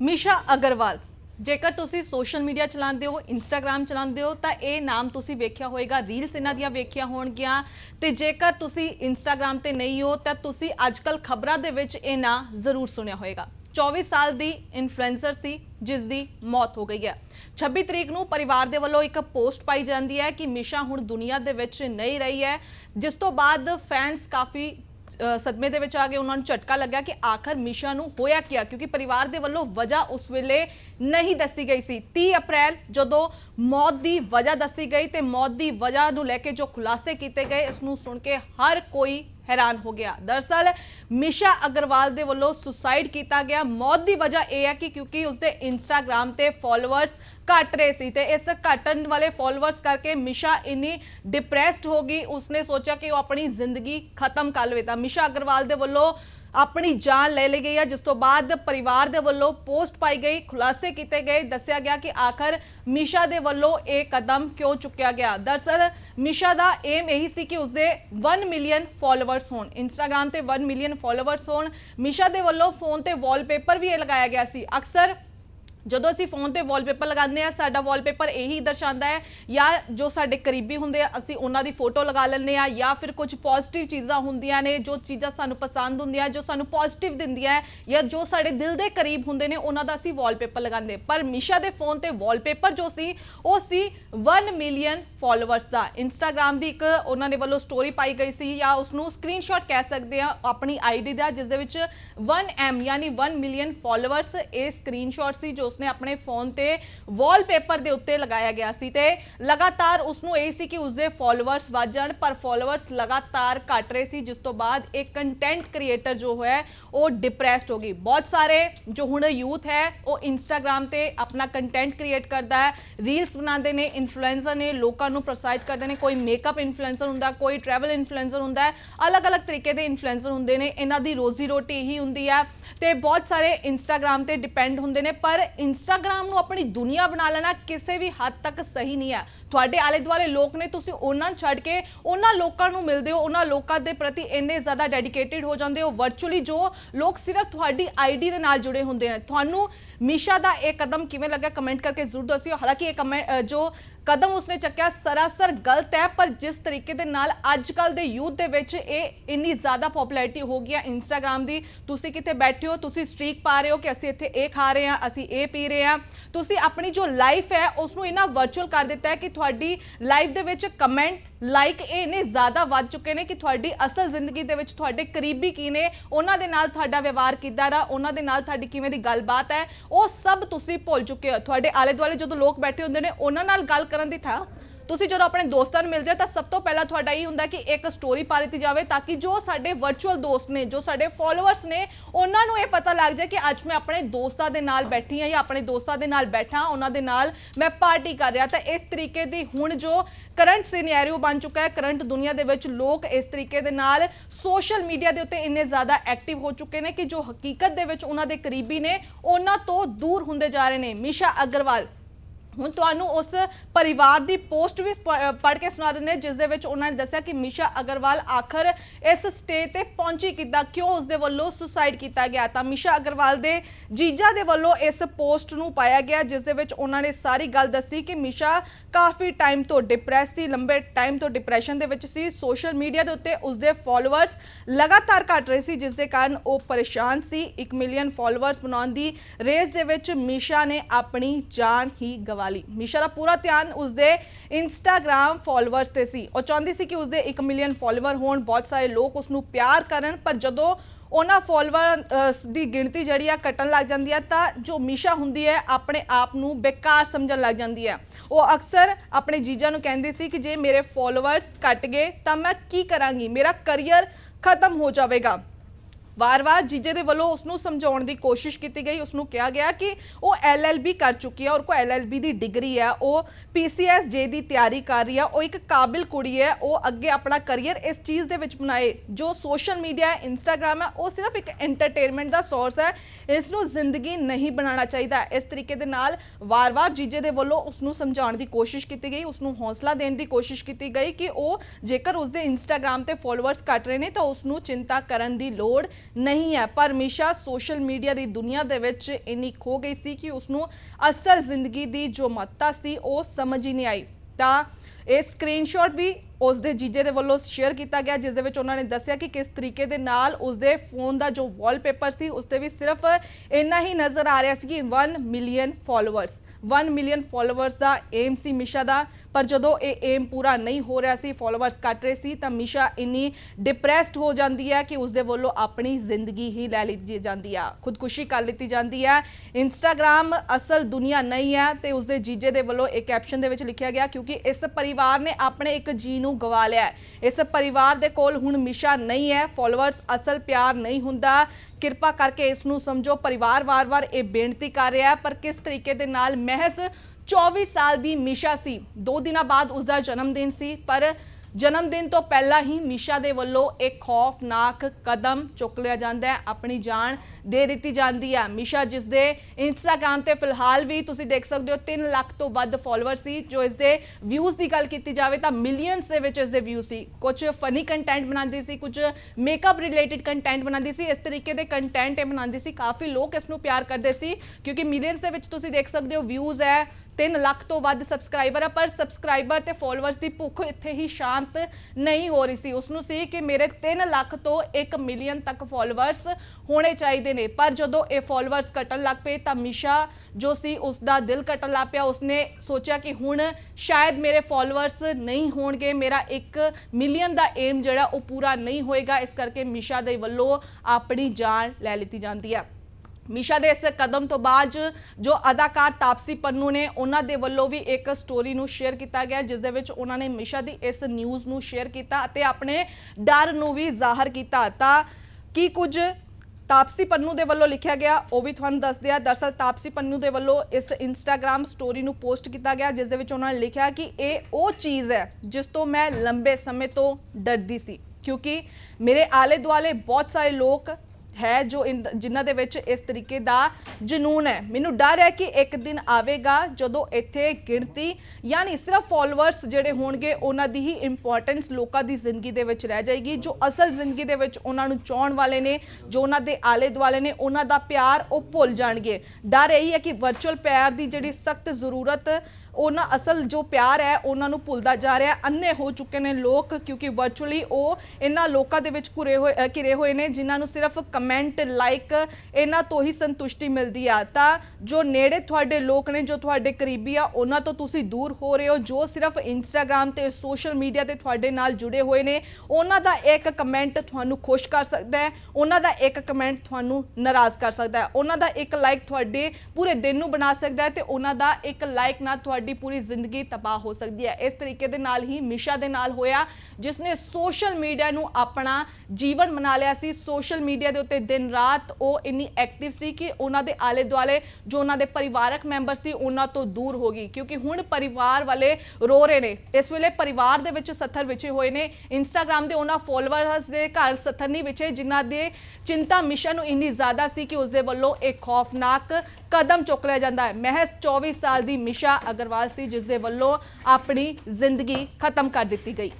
ਮਿਸ਼ਾ ਅਗਰਵਾਲ, ਜੇਕਰ ਤੁਸੀਂ social media ਚਲਾਉਂਦੇ ਹੋ ਇੰਸਟਾਗ੍ਰam ਚਲਾਉਂਦੇ ਹੋ, ਤਾਂ ਇਹ ਨਾਮ ਤੁਸੀਂ ਵੇਖਿਆ ਹੋਵੇਗਾ ਰੀਲਸ ਇਹਨਾਂ ਦੀਆਂ ਵੇਖੀਆਂ ਹੋਣਗੀਆਂ। ਤੇ ਜੇਕਰ ਤੁਸੀਂ ਇੰਸਟਾਗ੍ਰam ਤੇ ਨਹੀਂ ਹੋ, ਤਾਂ ਤੁਸੀਂ ਅੱਜਕੱਲ ਖਬਰਾਂ ਦੇ ਵਿੱਚ ਇਹ ਨਾਂ ਜ਼ਰੂਰ ਸੁਣਿਆ ਹੋਵੇਗਾ 24 ਸਾਲ ਦੀ ਇਨਫਲੂਐਂਸਰ ਸੀ, ਜਿਸ ਦੀ ਮੌਤ ਹੋ ਗਈ ਹੈ। 26 ਤਰੀਕ ਨੂੰ ਪਰਿਵਾਰ ਦੇ ਵੱਲੋਂ ਇੱਕ ਪੋਸਟ ਪਾਈ ਜਾਂਦੀ ਹੈ ਕਿ ਮਿਸ਼ਾ ਹੁਣ ਦੁਨੀਆ ਦੇ ਵਿੱਚ ਨਹੀਂ ਰਹੀ ਹੈ, ਜਿਸ ਤੋਂ ਬਾਅਦ ਫੈਨਸ ਕਾਫੀ ਸਦਮੇ ਦੇ ਵਿੱਚ ਆ ਗਏ ਉਹਨਾਂ ਨੂੰ ਝਟਕਾ ਲੱਗਿਆ ਕਿ ਆਖਰ ਮਿਸ਼ਾ ਨੂੰ ਹੋਇਆ ਕੀ ਕਿਉਂਕਿ ਪਰਿਵਾਰ ਦੇ ਵੱਲੋਂ ਵਜ੍ਹਾ ਉਸ ਵੇਲੇ ਨਹੀਂ ਦੱਸੀ ਗਈ ਸੀ। 30 ਅਪ੍ਰੈਲ ਜਦੋਂ ਮੌਤ ਦੀ ਵਜ੍ਹਾ ਦੱਸੀ ਗਈ ਤੇ ਮੌਤ ਦੀ ਵਜ੍ਹਾ ਨੂੰ ਲੈ ਕੇ ਜੋ ਖੁਲਾਸੇ ਕੀਤੇ ਗਏ, ਇਸ ਨੂੰ ਸੁਣ ਕੇ ਹਰ ਕੋਈ ਹੈਰਾਨ ਹੋ ਗਿਆ। ਦਰਸਲ, ਮਿਸ਼ਾ ਅਗਰਵਾਲ ਦੇ ਵੱਲੋਂ ਸੁਸਾਈਡ ਕੀਤਾ ਗਿਆ। ਮੌਤ ਦੀ ਵਜ੍ਹਾ ਇਹ ਹੈ ਕਿ ਕਿਉਂਕਿ ਉਸਦੇ ਇੰਸਟਾਗ੍ਰam ਤੇ ਫਾਲੋਅਰਸ ਘਟ ਰਹੇ ਸੀ ਤੇ ਇਸ ਘਟਣ ਵਾਲੇ ਫਾਲੋਅਰਸ ਕਰਕੇ ਮਿਸ਼ਾ ਇੰਨੀ ਡਿਪਰੈਸਡ ਹੋ ਗਈ। ਉਸਨੇ ਸੋਚਿਆ ਕਿ ਉਹ ਆਪਣੀ ਜ਼ਿੰਦਗੀ ਖਤਮ ਕਰ ਲਵੇ। ਤਾਂ ਮਿਸ਼ਾ ਅਗਰਵਾਲ ਦੇ ਵੱਲੋਂ ਆਪਣੀ ਜਾਨ ਲੈ ਲਈ ਗਈ ਹੈ, ਜਿਸ ਤੋਂ ਬਾਅਦ ਪਰਿਵਾਰ ਦੇ ਵੱਲੋਂ ਪੋਸਟ ਪਾਈ ਗਈ, ਖੁਲਾਸੇ ਕੀਤੇ ਗਏ, ਦੱਸਿਆ ਗਿਆ ਕਿ ਆਖਰ ਮਿਸ਼ਾ ਦੇ ਵੱਲੋਂ ਇਹ ਕਦਮ ਕਿਉਂ ਚੁੱਕਿਆ ਗਿਆ? ਦਰਸਲ, ਮਿਸ਼ਾ ਦਾ ਏਮ ਇਹੀ ਸੀ ਕਿ ਉਸਦੇ 1 ਮਿਲੀਅਨ ਫਾਲੋਅਰਸ ਹੋਣ। ਇੰਸਟਾਗ੍ਰam ਤੇ 1 ਮਿਲੀਅਨ ਫਾਲੋਅਰਸ ਹੋਣ। ਮਿਸ਼ਾ ਦੇ ਵੱਲੋਂ ਫੋਨ ਤੇ ਵਾਲਪੇਪਰ ਵੀ ਇਹ ਲਗਾਇਆ ਗਿਆ ਸੀ। ਅਕਸਰ ਜਦੋਂ ਅਸੀਂ ਫੋਨ ਤੇ ਵਾਲਪੇਪਰ ਲਗਾਉਂਦੇ ਆ ਸਾਡਾ ਵਾਲਪੇਪਰ ਇਹੀ ਦਰਸਾਉਂਦਾ ਹੈ ਜਾਂ ਜੋ ਸਾਡੇ ਕਰੀਬੀ ਹੁੰਦੇ ਆ ਅਸੀਂ ਉਹਨਾਂ ਦੀ ਫੋਟੋ ਲਗਾ ਲੈਂਦੇ ਆ ਜਾਂ ਫਿਰ ਕੁਝ ਪੋਜ਼ਿਟਿਵ ਚੀਜ਼ਾਂ ਹੁੰਦੀਆਂ ਨੇ ਜੋ ਚੀਜ਼ਾਂ ਸਾਨੂੰ ਪਸੰਦ ਹੁੰਦੀਆਂ ਜੋ ਸਾਨੂੰ ਪੋਜ਼ਿਟਿਵ ਦਿੰਦੀਆਂ ਹੈ, ਜਾਂ ਜੋ ਸਾਡੇ ਦਿਲ ਦੇ ਕਰੀਬ ਹੁੰਦੇ ਨੇ ਉਹਨਾਂ ਦਾ ਅਸੀਂ ਵਾਲਪੇਪਰ ਲਗਾਉਂਦੇ ਪਰ ਮਿਸ਼ਾ ਦੇ ਫੋਨ ਤੇ ਵਾਲਪੇਪਰ ਜੋ ਸੀ ਉਹ ਸੀ 1 ਮਿਲੀਅਨ ਫਾਲੋਅਰਸ ਦਾ। ਇੰਸਟਾਗ੍ਰam ਦੀ ਇੱਕ ਉਹਨਾਂ ਨੇ ਵੱਲੋਂ ਸਟੋਰੀ ਪਾਈ ਗਈ ਸੀ ਜਾਂ ਉਸ ਨੂੰ ਸਕਰੀਨਸ਼ਾਟ ਕਹਿ ਸਕਦੇ ਆ ਆਪਣੀ ਆਈਡੀ ਦਾ ਜਿਸ ਦੇ ਵਿੱਚ 1m ਯਾਨੀ 1 ਮਿਲੀਅਨ ਫਾਲੋਅਰਸ ਇਹ ਸਕਰੀਨਸ਼ਾਟ ਸੀ ਜੋ ਉਸਨੇ ਆਪਣੇ ਫੋਨ ਤੇ ਵਾਲਪੇਪਰ ਦੇ ਉੱਤੇ ਲਗਾਇਆ ਗਿਆ ਸੀ ਤੇ ਲਗਾਤਾਰ ਉਸ ਨੂੰ ਇਹ ਸੀ ਕਿ ਉਸਦੇ ਫਾਲੋਅਰਸ ਵੱਧ ਜਾਣ, ਪਰ ਫਾਲੋਅਰਸ ਲਗਾਤਾਰ ਘਟ ਰਹੇ ਸੀ, ਜਿਸ ਤੋਂ ਬਾਅਦ ਇੱਕ ਕੰਟੈਂਟ ਕ੍ਰੀਏਟਰ ਜੋ ਹੈ, ਉਹ ਡਿਪਰੈਸਡ ਹੋ ਗਈ। ਬਹੁਤ ਸਾਰੇ ਜੋ ਹੁਣ ਯੂਥ ਹੈ, ਉਹ ਇੰਸਟਾਗ੍ਰam ਤੇ ਆਪਣਾ ਕੰਟੈਂਟ ਕ੍ਰੀਏਟ ਕਰਦਾ ਹੈ ਰੀਲਸ ਬਣਾਉਂਦੇ ਨੇ ਇਨਫਲੂਐਂਸਰ ਨੇ, ਲੋਕਾਂ ਨੂੰ ਪ੍ਰੋਤਸਾਹਿਤ ਕਰਦੇ ਨੇ, ਕੋਈ ਮੇਕਅਪ ਇਨਫਲੂਐਂਸਰ ਹੁੰਦਾ, ਕੋਈ ਟਰੈਵਲ ਇਨਫਲੂਐਂਸਰ ਹੁੰਦਾ ਹੈ, ਅਲੱਗ-ਅਲੱਗ ਤਰੀਕੇ ਦੇ ਇਨਫਲੂਐਂਸਰ ਹੁੰਦੇ ਨੇ, ਇਹਨਾਂ ਦੀ ਰੋਜ਼ੀ ਰੋਟੀ ਇਹੀ ਹੁੰਦੀ ਹੈ ਤੇ ਬਹੁਤ ਸਾਰੇ ਇੰਸਟਾਗ੍ਰam ਤੇ ਡਿਪੈਂਡ ਹੁੰਦੇ ਨੇ, ਪਰ ਇੰਸਟਾਗ੍ਰam ਨੂੰ ਆਪਣੀ ਦੁਨੀਆ ਬਣਾ ਲੈਣਾ ਕਿਸੇ ਵੀ ਹੱਦ ਤੱਕ ਸਹੀ ਨਹੀਂ ਹੈ। ਤੁਹਾਡੇ ਆਲੇ ਦੁਆਲੇ ਲੋਕ ਨੇ, ਤੁਸੀਂ ਉਹਨਾਂ ਨੂੰ ਛੱਡ ਕੇ ਉਹਨਾਂ ਲੋਕਾਂ ਨੂੰ ਮਿਲਦੇ ਹੋ, ਉਹਨਾਂ ਲੋਕਾਂ ਦੇ ਪ੍ਰਤੀ ਇੰਨੇ ਜ਼ਿਆਦਾ ਡੈਡੀਕੇਟਿਡ ਹੋ ਜਾਂਦੇ ਹੋ। ਵਰਚੁਅਲੀ ਜੋ ਲੋਕ ਸਿਰਫ ਤੁਹਾਡੀ ਆਈਡੀ ਦੇ ਨਾਲ ਜੁੜੇ ਹੁੰਦੇ ਨੇ। ਤੁਹਾਨੂੰ ਮਿਸ਼ਾ ਦਾ ਇਹ ਕਦਮ ਕਿਵੇਂ ਲੱਗਾ ਕਮੈਂਟ ਕਰਕੇ ਜ਼ਰੂਰ ਦੱਸਿਓ। ਹਾਲਾਂਕਿ ਇਹ ਕਮੈਂਟ ਜੋ ਕਦਮ ਉਸਨੇ ਚੱਕਿਆ, ਸਰਾਸਰ ਗਲਤ ਹੈ, ਪਰ ਜਿਸ ਤਰੀਕੇ ਦੇ ਨਾਲ ਅੱਜ ਕੱਲ ਦੇ ਯੂਥ ਦੇ ਵਿੱਚ ਇਹ ਇੰਨੀ ਜ਼ਿਆਦਾ ਪਪੂਲੈਰਿਟੀ ਹੋ ਗਈ ਹੈ ਇੰਸਟਾਗ੍ਰam ਦੀ। ਤੁਸੀਂ ਕਿਤੇ ਬੈਠੇ ਹੋ? ਤੁਸੀਂ ਸਟ੍ਰੀਕ ਪਾ ਰਹੇ ਹੋ ਕਿ ਅਸੀਂ ਇੱਥੇ ਇਹ ਖਾ ਰਹੇ ਹਾਂ, ਅਸੀਂ ਇਹ ਪੀ ਰਹੇ ਹਾਂ। ਤੁਸੀਂ ਆਪਣੀ ਜੋ ਲਾਈਫ ਹੈ ਉਸ ਨੂੰ ਇੰਨਾ ਵਰਚੁਅਲ ਕਰ ਦਿੱਤਾ ਹੈ ਕਿ ਤੁਹਾਡੀ ਲਾਈਫ ਦੇ ਵਿੱਚ ਕਮੈਂਟ ਲਾਈਕ ਇਹ ਇੰਨੇ ਜ਼ਿਆਦਾ ਵੱਧ ਚੁੱਕੇ ਨੇ ਕਿ ਤੁਹਾਡੀ ਅਸਲ ਜ਼ਿੰਦਗੀ ਦੇ ਵਿੱਚ ਤੁਹਾਡੇ ਕਰੀਬੀ ਕੀ ਨੇ, ਉਹਨਾਂ ਦੇ ਨਾਲ ਤੁਹਾਡਾ ਵਿਵਹਾਰ ਕਿੱਦਾਂ ਦਾ ਉਹਨਾਂ ਦੇ ਨਾਲ ਤੁਹਾਡੀ ਕਿਵੇਂ ਦੀ ਗੱਲਬਾਤ ਹੈ, ਉਹ ਸਭ ਤੁਸੀਂ ਭੁੱਲ ਚੁੱਕੇ ਹੋ। ਤੁਹਾਡੇ ਆਲੇ ਦੁਆਲੇ ਜਦੋਂ ਲੋਕ ਬੈਠੇ ਹੁੰਦੇ ਨੇ, ਉਹਨਾਂ ਨਾਲ ਗੱਲ ਕਰਨ ਦੀ ਥਾਂ ਤੁਸੀਂ ਜਦੋਂ ਆਪਣੇ ਦੋਸਤਾਂ ਨੂੰ ਮਿਲਦੇ ਹੋ ਤਾਂ ਸਭ ਤੋਂ ਪਹਿਲਾਂ ਤੁਹਾਡਾ ਇਹ ਹੁੰਦਾ ਕਿ ਇੱਕ ਸਟੋਰੀ ਪਾ ਦਿੱਤੀ ਜਾਵੇ ਤਾਂ ਕਿ ਜੋ ਸਾਡੇ ਵਰਚੁਅਲ ਦੋਸਤ ਨੇ, ਜੋ ਸਾਡੇ ਫਾਲੋਅਰਸ ਨੇ, ਉਹਨਾਂ ਨੂੰ ਇਹ ਪਤਾ ਲੱਗ ਜਾਏ ਕਿ ਅੱਜ ਮੈਂ ਆਪਣੇ ਦੋਸਤਾਂ ਦੇ ਨਾਲ ਬੈਠੀ ਹਾਂ ਜਾਂ ਆਪਣੇ ਦੋਸਤਾਂ ਦੇ ਨਾਲ ਬੈਠਾ ਉਹਨਾਂ ਦੇ ਨਾਲ ਮੈਂ ਪਾਰਟੀ ਕਰ ਰਿਹਾ। ਤਾਂ ਇਸ ਤਰੀਕੇ ਦੀ ਹੁਣ ਜੋ ਕਰੰਟ ਸਿਨੈਰੀਓ ਬਣ ਚੁੱਕਾ ਹੈ ਕਰੰਟ ਦੁਨੀਆ ਦੇ ਵਿੱਚ ਲੋਕ ਇਸ ਤਰੀਕੇ ਦੇ ਨਾਲ ਸੋਸ਼ਲ ਮੀਡੀਆ ਦੇ ਉੱਤੇ ਇੰਨੇ ਜ਼ਿਆਦਾ ਐਕਟਿਵ ਹੋ ਚੁੱਕੇ ਨੇ ਕਿ ਜੋ ਹਕੀਕਤ ਦੇ ਵਿੱਚ ਉਹਨਾਂ ਦੇ ਕਰੀਬੀ ਨੇ, ਉਹਨਾਂ ਤੋਂ ਦੂਰ ਹੁੰਦੇ ਜਾ ਰਹੇ ਨੇ। ਮਿਸ਼ਾ ਅਗਰਵਾਲ ਹੁਣ ਤੁਹਾਨੂੰ ਉਸ ਪਰਿਵਾਰ ਦੀ ਪੋਸਟ ਵੀ ਪੜ੍ਹ ਕੇ ਸੁਣਾ ਦਿੰਦੇ ਜਿਸ ਦੇ ਵਿੱਚ ਉਹਨਾਂ ਨੇ ਦੱਸਿਆ ਕਿ ਮਿਸ਼ਾ ਅਗਰਵਾਲ ਆਖਰ ਇਸ ਸਟੇਜ ਤੇ ਪਹੁੰਚੀ ਕਿੱਦਾਂ, ਕਿਉਂ ਉਸ ਦੇ ਵੱਲੋਂ ਸੁਸਾਈਡ ਕੀਤਾ ਗਿਆ? ਤਾਂ ਮਿਸ਼ਾ ਅਗਰਵਾਲ ਦੇ ਜੀਜਾ ਦੇ ਵੱਲੋਂ ਇਸ ਪੋਸਟ ਨੂੰ ਪਾਇਆ ਗਿਆ, ਜਿਸ ਦੇ ਵਿੱਚ ਉਹਨਾਂ ਨੇ ਸਾਰੀ ਗੱਲ ਦੱਸੀ ਕਿ ਮਿਸ਼ਾ ਕਾਫੀ ਟਾਈਮ ਤੋਂ ਡਿਪਰੈਸ ਸੀ, ਲੰਬੇ ਟਾਈਮ ਤੋਂ ਡਿਪਰੈਸ਼ਨ ਦੇ ਵਿੱਚ ਸੀ। ਸੋਸ਼ਲ ਮੀਡੀਆ ਦੇ ਉੱਤੇ ਉਸ ਦੇ ਫਾਲੋਅਰਸ ਲਗਾਤਾਰ ਘਟ ਰਹੇ ਸੀ, ਜਿਸ ਦੇ ਕਾਰਨ ਉਹ ਪਰੇਸ਼ਾਨ ਸੀ। 1 ਮਿਲੀਅਨ ਫਾਲੋਅਰਸ ਬਣਾਉਣ ਦੀ ਰੇਸ ਦੇ ਵਿੱਚ ਮਿਸ਼ਾ ਨੇ ਆਪਣੀ ਜਾਨ ਹੀ ਗਵਾ ਲਈ ਮਿਸ਼ਾ ਦਾ ਪੂਰਾ ਧਿਆਨ ਉਸਦੇ ਇੰਸਟਾਗ੍ਰam ਫਾਲੋਅਰਸ ਤੇ ਸੀ। ਉਹ ਚਾਹੁੰਦੀ ਸੀ ਕਿ ਉਸਦੇ 1 ਮਿਲੀਅਨ ਫਾਲੋਅਰ ਹੋਣ। ਬਹੁਤ ਸਾਰੇ ਲੋਕ ਉਸ ਨੂੰ ਪਿਆਰ ਕਰਨ, ਪਰ ਜਦੋਂ ਉਹਨਾਂ ਫਾਲੋਅਰ ਦੀ ਗਿਣਤੀ ਜਿਹੜੀ ਆ ਘਟਣ ਲੱਗ ਜਾਂਦੀ ਹੈ ਤਾਂ ਜੋ ਮਿਸ਼ਾ ਹੁੰਦੀ ਹੈ, ਆਪਣੇ ਆਪ ਨੂੰ ਬੇਕਾਰ ਸਮਝਣ ਲੱਗ ਜਾਂਦੀ ਹੈ। ਉਹ ਅਕਸਰ ਆਪਣੇ ਜੀਜਾ ਨੂੰ ਕਹਿੰਦੀ ਸੀ ਕਿ ਜੇ ਮੇਰੇ ਫਾਲੋਅਰਸ ਘਟ ਗਏ, ਤਾਂ ਮੈਂ ਕੀ ਕਰਾਂਗੀ? ਮੇਰਾ ਕੈਰੀਅਰ ਖਤਮ ਹੋ ਜਾਵੇਗਾ। ਵਾਰ-ਵਾਰ ਜੀਜੇ ਦੇ ਵੱਲੋਂ ਉਸ ਨੂੰ ਸਮਝਾਉਣ ਦੀ ਕੋਸ਼ਿਸ਼ ਕੀਤੀ ਗਈ। ਉਸ ਨੂੰ ਕਿਹਾ ਗਿਆ ਕਿ ਉਹ ਐਲਐਲਬੀ ਕਰ ਚੁੱਕੀ ਹੈ ਔਰ ਕੋ ਐਲਐਲਬੀ ਦੀ ਡਿਗਰੀ ਹੈ, ਉਹ ਪੀਸੀਐਸਜੇ ਦੀ ਤਿਆਰੀ ਕਰ ਰਹੀ ਹੈ, ਉਹ ਇੱਕ ਕਾਬਿਲ ਕੁੜੀ ਹੈ, ਉਹ ਅੱਗੇ ਆਪਣਾ ਕੈਰੀਅਰ ਇਸ ਚੀਜ਼ ਦੇ ਵਿੱਚ ਬਣਾਏ। ਜੋ ਸੋਸ਼ਲ ਮੀਡੀਆ ਹੈ ਇੰਸਟਾਗ੍ਰam ਹੈ, ਉਹ ਸਿਰਫ ਇੱਕ ਐਂਟਰਟੇਨਮੈਂਟ ਦਾ ਸੋਰਸ ਹੈ ਇਸ ਨੂੰ ਜ਼ਿੰਦਗੀ ਨਹੀਂ ਬਣਾਉਣਾ ਚਾਹੀਦਾ। ਇਸ ਤਰੀਕੇ ਦੇ ਨਾਲ ਵਾਰ-ਵਾਰ ਜੀਜੇ ਦੇ ਵੱਲੋਂ ਉਸ ਨੂੰ ਸਮਝਾਉਣ ਦੀ ਕੋਸ਼ਿਸ਼ ਕੀਤੀ ਗਈ। ਉਸ ਨੂੰ ਹੌਸਲਾ ਦੇਣ ਦੀ ਕੋਸ਼ਿਸ਼ ਕੀਤੀ ਗਈ ਕਿ ਉਹ ਜੇਕਰ ਉਸ ਦੇ ਇੰਸਟਾਗ੍ਰam ਤੇ ਫਾਲੋਅਰਸ ਘਟ ਰਹੇ ਨੇ, ਤਾਂ ਉਸ ਨੂੰ ਚਿੰਤਾ ਕਰਨ ਦੀ ਲੋੜ ਨਹੀਂ ਹੈ। ਪਰ ਮਿਸ਼ਾ ਸੋਸ਼ਲ ਮੀਡੀਆ ਦੀ ਦੁਨੀਆ ਦੇ ਵਿੱਚ ਇੰਨੀ ਖੋ ਗਈ ਸੀ ਕਿ ਉਸ ਨੂੰ ਅਸਲ ਜ਼ਿੰਦਗੀ ਦੀ ਜੋ ਮਹੱਤਤਾ ਸੀ, ਉਹ ਸਮਝ ਹੀ ਨਹੀਂ ਆਈ। ਤਾਂ ਇਹ ਸਕਰੀਨਸ਼ਾਟ ਵੀ ਉਸ ਦੇ ਜੀਜੇ ਦੇ ਵੱਲੋਂ ਸ਼ੇਅਰ ਕੀਤਾ ਗਿਆ, ਜਿਸ ਦੇ ਵਿੱਚ ਉਹਨਾਂ ਨੇ ਦੱਸਿਆ ਕਿ ਕਿਸ ਤਰੀਕੇ ਦੇ ਨਾਲ ਉਸ ਦੇ ਫੋਨ ਦਾ ਜੋ ਵਾਲਪੇਪਰ ਸੀ ਉਸ ਤੇ ਵੀ ਸਿਰਫ ਇੰਨਾ ਹੀ ਨਜ਼ਰ ਆ ਰਿਹਾ ਸੀ ਕਿ 1 ਮਿਲੀਅਨ ਫਾਲੋਅਰਸ 1 ਮਿਲੀਅਨ ਫਾਲੋਅਰਸ ਦਾ ਏਮ ਸੀ ਮਿਸ਼ਾ ਦਾ। ਪਰ ਜਦੋਂ ਇਹ ਏਮ ਪੂਰਾ ਨਹੀਂ ਹੋ ਰਿਹਾ ਸੀ ਫਾਲੋਅਰਸ ਕੱਟ ਰਹੇ ਸੀ, ਤਾਂ ਮਿਸ਼ਾ ਇੰਨੀ ਡਿਪਰੈਸਡ ਹੋ ਜਾਂਦੀ ਹੈ ਕਿ ਉਸ ਦੇ ਵੱਲੋਂ ਆਪਣੀ ਜ਼ਿੰਦਗੀ ਹੀ ਲੈ ਲਈ ਜਾਂਦੀ ਆ, ਖੁਦਕੁਸ਼ੀ ਕਰ ਲਈ ਜਾਂਦੀ ਹੈ ਇੰਸਟਾਗ੍ਰam ਅਸਲ ਦੁਨੀਆ ਨਹੀਂ ਹੈ ਤੇ ਉਸ ਦੇ ਜੀਜੇ ਦੇ ਵੱਲੋਂ ਇੱਕ ਕੈਪਸ਼ਨ ਦੇ ਵਿੱਚ ਲਿਖਿਆ ਗਿਆ, ਕਿਉਂਕਿ ਇਸ ਪਰਿਵਾਰ ਨੇ ਆਪਣੇ ਇੱਕ ਜੀ ਨੂੰ ਗਵਾ ਲਿਆ ਇਸ ਪਰਿਵਾਰ ਦੇ ਕੋਲ ਹੁਣ ਮਿਸ਼ਾ ਨਹੀਂ ਹੈ ਫਾਲੋਅਰਸ ਅਸਲ ਪਿਆਰ ਨਹੀਂ ਹੁੰਦਾ। ਕਿਰਪਾ ਕਰਕੇ ਇਸ ਨੂੰ ਸਮਝੋ, ਪਰਿਵਾਰ ਵਾਰ-ਵਾਰ ਇਹ ਬੇਨਤੀ ਕਰ ਰਿਹਾ ਪਰ ਕਿਸ ਤਰੀਕੇ ਦੇ ਨਾਲ ਮਹਿਜ਼ 24 ਸਾਲ ਦੀ ਮਿਸ਼ਾ ਸੀ। ਦੋ ਦਿਨਾਂ ਬਾਅਦ ਉਸ ਦਾ ਜਨਮ ਦਿਨ ਸੀ, ਪਰ ਜਨਮ ਦਿਨ ਤੋਂ ਪਹਿਲਾਂ ਹੀ ਮਿਸ਼ਾ ਦੇ ਵੱਲੋਂ ਇੱਕ ਖੌਫਨਾਕ ਕਦਮ ਚੁੱਕ ਲਿਆ ਜਾਂਦਾ ਹੈ, ਆਪਣੀ ਜਾਨ ਦੇ ਦਿੱਤੀ ਜਾਂਦੀ ਹੈ। ਮਿਸ਼ਾ ਜਿਸ ਦੇ ਇੰਸਟਾਗ੍ਰam ਤੇ ਫਿਲਹਾਲ ਵੀ ਤੁਸੀਂ ਦੇਖ ਸਕਦੇ ਹੋ 3 ਲੱਖ ਤੋਂ ਵੱਧ ਫਾਲੋਅਰ ਸੀ, ਜੋ ਇਸ ਦੇ ਵਿਊਜ਼ ਦੀ ਗੱਲ ਕੀਤੀ ਜਾਵੇ ਤਾਂ ਮਿਲੀਅਨਸ ਦੇ ਵਿੱਚ ਇਸ ਦੇ ਵਿਊ ਸੀ। ਕੁਝ ਫਨੀ ਕੰਟੈਂਟ ਬਣਾਉਂਦੀ ਸੀ ਕੁਝ ਮੇਕਅਪ ਰਿਲੇਟਡ ਕੰਟੈਂਟ ਬਣਾਉਂਦੀ ਸੀ। ਇਸ ਤਰੀਕੇ ਦੇ ਕੰਟੈਂਟ ਇਹ ਬਣਾਉਂਦੀ ਸੀ, ਕਾਫੀ ਲੋਕ ਇਸ ਨੂੰ ਪਿਆਰ ਕਰਦੇ ਸੀ, ਕਿਉਂਕਿ ਮਿਲੀਅਨਸ ਦੇ ਵਿੱਚ ਤੁਸੀਂ ਦੇਖ ਸਕਦੇ ਹੋ ਵਿਊਜ਼ ਹੈ 3 ਲੱਖ ਤੋਂ ਵੱਧ ਸਬਸਕ੍ਰਾਈਬਰ ਆ, ਪਰ ਸਬਸਕ੍ਰਾਈਬਰ ਤੇ ਫਾਲੋਅਰਸ ਦੀ ਭੁੱਖ ਇੱਥੇ ਹੀ ਸ਼ਾਂਤ ਨਹੀਂ ਹੋ ਰਹੀ ਸੀ। ਉਸ ਨੂੰ ਸੀ ਕਿ ਮੇਰੇ 3 ਲੱਖ ਤੋਂ 1 ਮਿਲੀਅਨ ਤੱਕ ਫਾਲੋਅਰਸ ਹੋਣੇ ਚਾਹੀਦੇ ਨੇ। ਪਰ ਜਦੋਂ ਇਹ ਫਾਲੋਅਰਸ ਘਟਣ ਲੱਗ ਪਏ ਤਾਂ ਮਿਸ਼ਾ ਜੋ ਸੀ ਉਸ ਦਾ ਦਿਲ ਘਟਣ ਲੱਗ ਪਿਆ। ਉਸਨੇ ਸੋਚਿਆ ਕਿ ਹੁਣ ਸ਼ਾਇਦ ਮੇਰੇ ਫਾਲੋਅਰਸ ਨਹੀਂ ਹੋਣਗੇ। ਮੇਰਾ 1 ਮਿਲੀਅਨ ਦਾ ਏਮ ਜਿਹੜਾ ਉਹ ਪੂਰਾ ਨਹੀਂ ਹੋਏਗਾ। ਇਸ ਕਰਕੇ ਮਿਸ਼ਾ ਦੇ ਵੱਲੋਂ ਆਪਣੀ ਜਾਨ ਲੈ ਲਈ ਜਾਂਦੀ ਹੈ ਮਿਸ਼ਾ ਦੇ ਇਸ ਕਦਮ ਤੋਂ ਬਾਅਦ ਜੋ ਅਦਾਕਾਰ ਤਾਪਸੀ ਪੰਨੂ ਨੇ ਉਹਨਾਂ ਦੇ ਵੱਲੋਂ ਵੀ ਇੱਕ ਸਟੋਰੀ ਨੂੰ ਸ਼ੇਅਰ ਕੀਤਾ ਗਿਆ, ਜਿਸ ਦੇ ਵਿੱਚ ਉਹਨਾਂ ਨੇ ਮਿਸ਼ਾ ਦੀ ਇਸ ਨਿਊਜ਼ ਨੂੰ ਸ਼ੇਅਰ ਕੀਤਾ ਅਤੇ ਆਪਣੇ ਡਰ ਨੂੰ ਵੀ ਜ਼ਾਹਰ ਕੀਤਾ। ਤਾਂ ਕੀ ਕੁਝ ਤਾਪਸੀ ਪੰਨੂ ਦੇ ਵੱਲੋਂ ਲਿਖਿਆ ਗਿਆ, ਉਹ ਵੀ ਤੁਹਾਨੂੰ ਦੱਸਦੇ ਆ ਦਰਸਲ ਤਾਪਸੀ ਪੰਨੂ ਦੇ ਵੱਲੋਂ ਇਸ ਇੰਸਟਾਗ੍ਰam ਸਟੋਰੀ ਨੂੰ ਪੋਸਟ ਕੀਤਾ ਗਿਆ, ਜਿਸ ਦੇ ਵਿੱਚ ਉਹਨਾਂ ਨੇ ਲਿਖਿਆ ਕਿ ਇਹ ਉਹ ਚੀਜ਼ ਹੈ ਜਿਸ ਤੋਂ ਮੈਂ ਲੰਬੇ ਸਮੇਂ ਤੋਂ ਡਰਦੀ ਸੀ। ਕਿਉਂਕਿ ਮੇਰੇ ਆਲੇ ਦੁਆਲੇ ਬਹੁਤ ਸਾਰੇ ਲੋਕ ਹੈ ਜੋ ਇਨ- ਜਿਨ੍ਹਾਂ ਦੇ ਵਿੱਚ ਇਸ ਤਰੀਕੇ ਦਾ ਜਨੂਨ ਹੈ। ਮੈਨੂੰ ਡਰ ਹੈ ਕਿ ਇੱਕ ਦਿਨ ਆਵੇਗਾ ਜਦੋਂ ਇੱਥੇ ਗਿਣਤੀ ਯਾਨੀ ਸਿਰਫ ਫਾਲੋਅਰਸ ਜਿਹੜੇ ਹੋਣਗੇ, ਉਹਨਾਂ ਦੀ ਹੀ ਇੰਪੋਰਟੈਂਸ ਲੋਕਾਂ ਦੀ ਜ਼ਿੰਦਗੀ ਦੇ ਵਿੱਚ ਰਹਿ ਜਾਏਗੀ। ਜੋ ਅਸਲ ਜ਼ਿੰਦਗੀ ਦੇ ਵਿੱਚ ਉਹਨਾਂ ਨੂੰ ਚਾਹਣ ਵਾਲੇ ਨੇ, ਜੋ ਉਹਨਾਂ ਦੇ ਆਲੇ ਦੁਆਲੇ ਨੇ, ਉਹਨਾਂ ਦਾ ਪਿਆਰ ਉਹ ਭੁੱਲ ਜਾਣਗੇ। ਡਰ ਇਹੀ ਹੈ ਕਿ ਵਰਚੁਅਲ ਪਿਆਰ ਦੀ ਜਿਹੜੀ ਸਖਤ ਜ਼ਰੂਰਤ, ਉਹਨਾਂ ਅਸਲ ਜੋ ਪਿਆਰ ਹੈ, ਉਹਨਾਂ ਨੂੰ ਭੁੱਲਦਾ ਜਾ ਰਿਹਾ। ਅੰਨੇ ਹੋ ਚੁੱਕੇ ਨੇ ਲੋਕ ਕਿਉਂਕਿ ਵਰਚੁਅਲੀ ਉਹ ਇਹਨਾਂ ਲੋਕਾਂ ਦੇ ਵਿੱਚ ਘੁਰੇ ਹੋਏ ਘਿਰੇ ਹੋਏ ਨੇ, ਜਿਨ੍ਹਾਂ ਨੂੰ ਸਿਰਫ ਕਮੈਂਟ ਲਾਈਕ ਇਹਨਾਂ ਤੋਂ ਹੀ ਸੰਤੁਸ਼ਟੀ ਮਿਲਦੀ ਆ। ਤਾਂ ਜੋ ਨੇੜੇ ਤੁਹਾਡੇ ਲੋਕ ਨੇ, ਜੋ ਤੁਹਾਡੇ ਕਰੀਬੀ ਆ, ਉਹਨਾਂ ਤੋਂ ਤੁਸੀਂ ਦੂਰ ਹੋ ਰਹੇ ਹੋ, ਜੋ ਸਿਰਫ ਇੰਸਟਾਗ੍ਰam ਤੇ ਸੋਸ਼ਲ ਮੀਡੀਆ ਤੇ ਤੁਹਾਡੇ ਨਾਲ ਜੁੜੇ ਹੋਏ ਨੇ, ਉਹਨਾਂ ਦਾ ਇੱਕ ਕਮੈਂਟ ਤੁਹਾਨੂੰ ਖੁਸ਼ ਕਰ ਸਕਦਾ ਹੈ, ਉਹਨਾਂ ਦਾ ਇੱਕ ਕਮੈਂਟ ਤੁਹਾਨੂੰ ਨਾਰਾਜ਼ ਕਰ ਸਕਦਾ ਹੈ। ਉਹਨਾਂ ਦਾ ਇੱਕ ਲਾਈਕ ਤੁਹਾਡੇ ਪੂਰੇ ਦਿਨ ਨੂੰ ਬਣਾ ਸਕਦਾ ਹੈ ਤੇ ਉਹਨਾਂ ਦਾ ਇੱਕ ਲਾਈਕ ਨਾਲ ਤੁਹਾਡੀ ਪੂਰੀ ਜ਼ਿੰਦਗੀ ਤਬਾਹ ਹੋ ਸਕਦੀ ਹੈ। ਇਸ ਤਰੀਕੇ ਦੇ ਨਾਲ ਹੀ ਮਿਸ਼ਾ ਦੇ ਨਾਲ ਹੋਇਆ ਜਿਸ ਨੇ ਸੋਸ਼ਲ ਮੀਡੀਆ ਨੂੰ ਆਪਣਾ ਜੀਵਨ ਬਣਾ ਲਿਆ ਸੀ। ਸੋਸ਼ਲ ਮੀਡੀਆ ਦੇ ਉੱਤੇ ਦਿਨ ਰਾਤ ਉਹ ਇੰਨੀ ਐਕਟਿਵ ਸੀ ਕਿ ਉਹਨਾਂ ਦੇ ਆਲੇ ਦੁਆਲੇ ਜੋ ਉਹਨਾਂ ਦੇ ਪਰਿਵਾਰਕ ਮੈਂਬਰ ਸੀ, ਉਹਨਾਂ ਤੋਂ ਦੂਰ ਹੋ ਗਈ। ਕਿਉਂਕਿ ਹੁਣ ਪਰਿਵਾਰ ਵਾਲੇ ਰੋ ਰਹੇ ਨੇ। ਇਸ ਵੇਲੇ ਪਰਿਵਾਰ ਦੇ ਵਿੱਚ ਸੱਥਰ ਵਿਛੇ ਹੋਏ ਨੇ। ਇੰਸਟਾਗ੍ਰam ਦੇ ਉਹਨਾਂ ਫਾਲੋਅਰਸ ਦੇ ਘਰ ਸੱਥਰ ਨਹੀਂ ਵਿਛੇ, ਜਿਨ੍ਹਾਂ ਦੇ ਚਿੰਤਾ ਮਿਸ਼ਨ ਨੂੰ ਇੰਨੀ ਜ਼ਿਆਦਾ ਸੀ ਕਿ ਉਸ ਦੇ ਵੱਲੋਂ ਇੱਕ ਖੌਫਨਾਕ ਕਦਮ ਚੁੱਕ ਲਿਆ ਜਾਂਦਾ ਹੈ। ਮਹਿਜ਼ 24 ਸਾਲ ਦੀ ਮਿਸ਼ਾ ਅਗਰਵਾਲ ਸੀ ਜਿਸ ਦੇ ਵੱਲੋਂ ਆਪਣੀ ਜ਼ਿੰਦਗੀ ਖਤਮ ਕਰ ਦਿੱਤੀ ਗਈ।